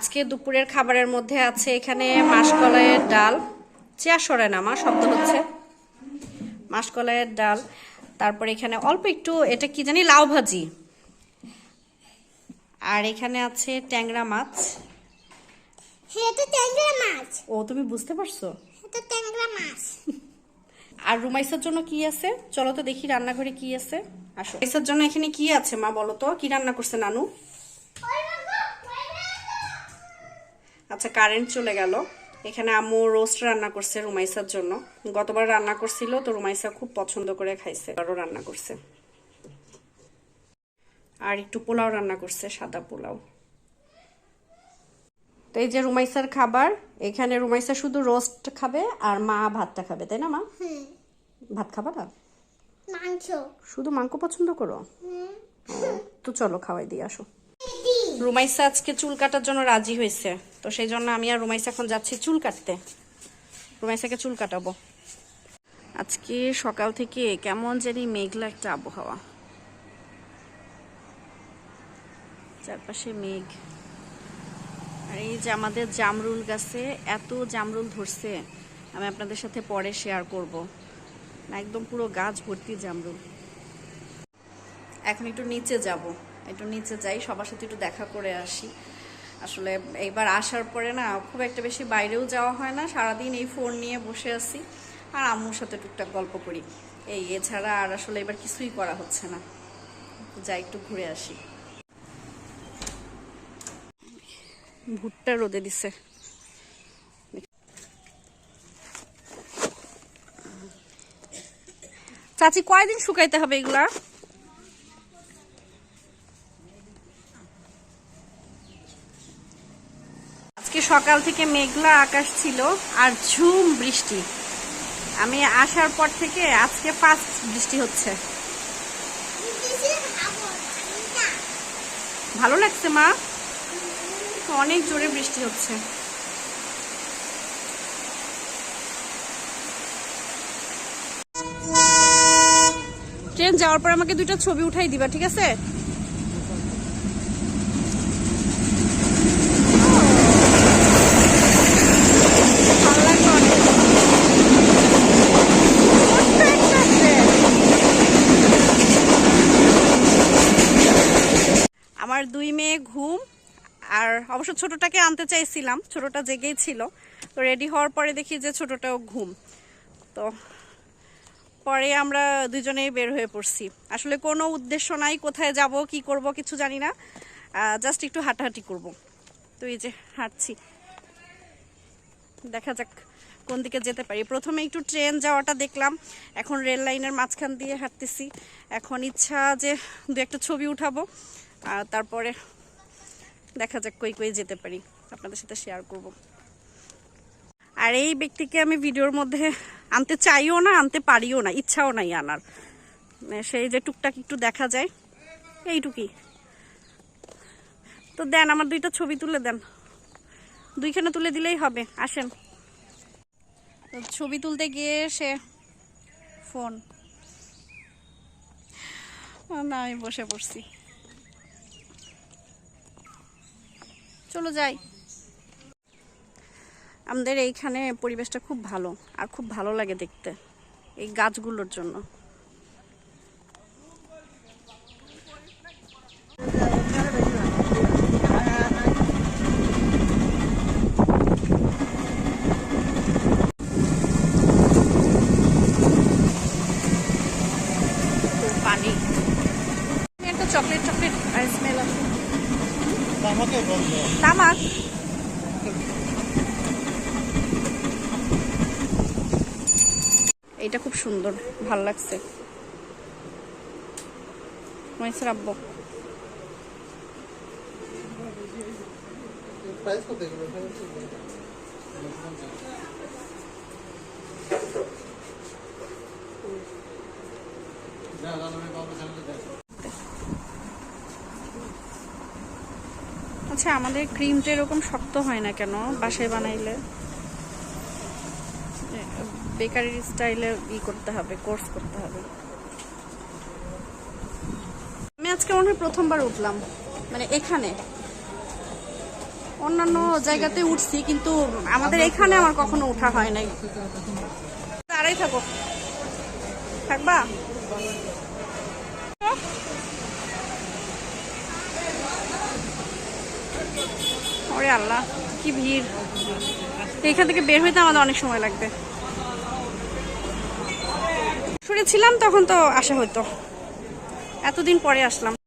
আজকে দুপুরের খাবারের মধ্যে আছে এখানে মাসকলাইয়ের ডাল। চেয়ার সরে না আমার শব্দ হচ্ছে। মাসকলাইয়ের ডাল। তারপর এখানে অল্প একটু এটা কি জানি লাউ ভাজি। আর এখানে আছে ট্যাংরা মাছ। এটা ট্যাংরা মাছ। ও তুমি বুঝতে পারছ? এটা ট্যাংরা মাছ। আর রুমাইসার জন্য কি আছে? চলো তো দেখি রান্নাঘরে কি আছে। আসো। রুমাইসার জন্য এখানে কি আছে মা বলো তো? কি রান্না করছে নানু? আচ্ছা কারেন্ট চলে গেল। এখানে আম্মু রোস্ট রান্না করছে রুমাইসার জন্য। গতবার রান্না করছিল তো রুমাইসা খুব পছন্দ করে খাইছে আরও রান্না করছে। আর একটু পোলাও রান্না করছে সাদা পোলাও। তো এই যে রুমাইসার খাবার এখানে রুমাইসা শুধু রোস্ট খাবে আর মা ভাতটা খাবে তাই না মা? ভাত খাবা না? মাংস। শুধু মাংস পছন্দ করো? তো চলো খাওয়াই দিয়ে আসো। রুমাইসা আজকে চুল কাটার জন্য রাজি হয়েছে। তো সেই জন্য আমি আর রুমাইসা এখন যাচ্ছি চুল কাটতে। রুমাইসাকে চুল কাটাবো। আজকে সকাল থেকে কেমন জানি মেঘলা একটা আবহাওয়া। চারপাশে মেঘ। আর এই যে আমাদের জামরুল গাছে এত জামরুল ধরছে, আমি আপনাদের সাথে পরে শেয়ার করব। একদম পুরো গাছ ভর্তি জামরুল। এখন একটু নিচে যাব। একটু নিচে যাই, সবার সাথে একটু দেখা করে আসি। আসলে এইবার আসার পরে না, খুব একটা বেশি বাইরেও যাওয়া হয় না, সারাদিন এই ফোন নিয়ে বসে আছি। আর আম্মুর সাথে টুকটাক গল্প করি। এই এছাড়া আর আসলে এবার কিছুই করা হচ্ছে না। যাই একটু ঘুরে আসি। ভুট্টা রোদে দিছে। চাচি, কয়দিন শুকাইতে হবে এগুলা আজকে সকাল থেকে মেঘলা আকাশ ছিল আর ঝুম বৃষ্টি। আমি আসার পর থেকে আজকে ফার্স্ট বৃষ্টি হচ্ছে। ভালো লাগছে মা? অনেক জোরে বৃষ্টি হচ্ছে। ট্রেন যাওয়ার পর আমাকে দুইটা ছবি উঠাই দিবা, ঠিক আছে ভালো লাগল অনেক। ছোট্ট একটা ট্রেন। আমার দুই মেয়ে ঘুম। আর অবশ্য ছোটটাকে আনতে চাইছিলাম, ছোটটা জেগেই ছিল। তো রেডি হওয়ার পরে দেখি যে ছোটটাও ঘুম। তো পরে আমরা দুজনেই বের হয়ে পড়ছি। আসলে কোনো উদ্দেশ্য নাই, কোথায় যাব, কি করব, কিছু জানি না। জাস্ট একটু হাঁটাহাঁটি করব। তো এই যে হাঁটছি। দেখা যাক কোন দিকে যেতে পারি। প্রথমে একটু ট্রেন যাওয়াটা দেখলাম। এখন রেল লাইনের মাঝখান দিয়ে হাঁটতেছি। এখন ইচ্ছা যে দু একটা ছবি উঠাবো। আর তারপরে দেখা যাক কই কই যেতে পারি। আপনাদের সাথে শেয়ার করব। আর এই ব্যক্তিকে আমি ভিডিওর মধ্যে আনতে চাইও না, আনতে পারিও না, ইচ্ছাও নাই আনার। মানে সেই যে টুকটাক একটু দেখা যায় এইটুকি তো দেন, আমার দুইটা ছবি তুলে দেন। দুইখানে তুলে দিলেই হবে, আসেন। ছবি তুলতে গিয়ে সে ফোন। না, আমি বসে পড়ছি। চলো যাই। আমাদের এইখানে পরিবেশটা খুব ভালো, আর খুব ভালো লাগে দেখতে এই গাছগুলোর জন্য। এটা খুব সুন্দর ভালো লাগছে মহেশের আচ্ছা আমাদের ক্রিমটা এরকম শক্ত হয় না কেন? বাসায় বানাইলে? বেকারির স্টাইলে ই করতে হবে কোর্স করতে হবে। আমি আজকে মনে হয় প্রথমবার উঠলাম। মানে এখানে। অন্যান্য জায়গাতে উঠছি, কিন্তু আমাদের এখানে আমার কখনো উঠা হয় নাই। দাঁড়াই থাকো। থাকবা? ওরে আল্লাহ, কি ভিড়। এখান থেকে বের হইতে আমাদের অনেক সময় লাগবে। শুনেছিলাম তখন তো আসা হইতো। এতদিন পরে আসলাম।